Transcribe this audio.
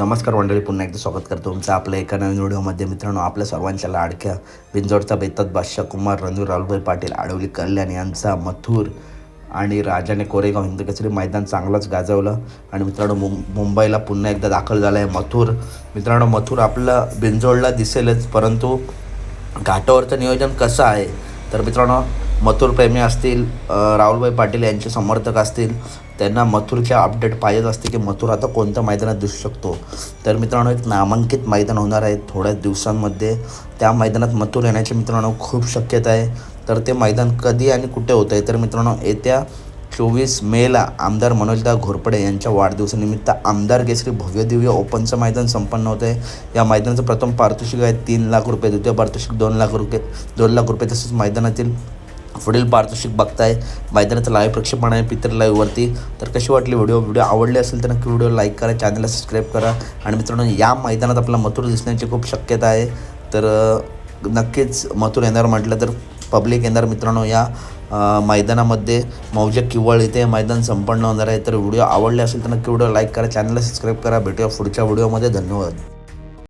नमस्कार मंडळी पुन्हा एकदा स्वागत करतो तुमचं आपल्या एका नवीन व्हिडिओमध्ये. मित्रांनो आपल्या सर्वांच्या लाडक्या बिंजोडचा बेतात बादशाह कुमार रणवीर राहुलभाई पाटील आडवली कल्याण यांचा मथुर आणि राजाने कोरेगाव हिंद कचरी मैदान चांगलंच गाजवलं. आणि मित्रांनो मुं मुंबईला पुन्हा एकदा दाखल झालं आहे मथुर. मित्रांनो मथुर आपलं बिंजोडला दिसेलच परंतु घाटावरचं नियोजन कसं आहे? तर मित्रांनो मथुरप्रेमी असतील राहुलभाई पाटील यांचे समर्थक असतील त्यांना मथुरच्या अपडेट पाहिजेच असते की मथुर आता कोणत्या मैदानात दिसू शकतो. तर मित्रांनो एक नामांकित मैदान होणार आहे थोड्याच दिवसांमध्ये. त्या मैदानात मथुर येण्याची मित्रांनो खूप शक्यता आहे. तर ते मैदान कधी आणि कुठे होतं आहे? तर मित्रांनो येत्या चोवीस मेला आमदार मनोजदा घोरपडे यांच्या वाढदिवसानिमित्त आमदार केसरी भव्यदिव्य ओपनचं मैदान संपन्न होतं आहे. या मैदानाचं प्रथम पारितोषिक आहे तीन लाख रुपये द्वितीय पारितोषिक दोन लाख रुपये दोन लाख रुपये तसंच मैदानातील पुढील पारितोषिक बघताय. मैदानाचं लाईव्ह प्रक्षेपण आहे पितर लाईव्हवरती तर कशी वाटली व्हिडिओ व्हिडिओ आवडली असेल तर नक्की व्हिडिओ लाईक करा चॅनलला सबस्क्राईब करा. आणि मित्रांनो या मैदानात आपला मथुर दिसण्याची खूप शक्यता आहे. तर नक्कीच मथुर येणार म्हटलं तर पब्लिक येणार मित्रांनो या मैदानामध्ये. मौजे किवळ इथे मैदान संपन्न होणार आहे. तर व्हिडिओ आवडले असेल तर नक्की व्हिडिओ लाईक करा चॅनलला सबस्क्राईब करा. भेटूया पुढच्या व्हिडिओमध्ये धन्यवाद.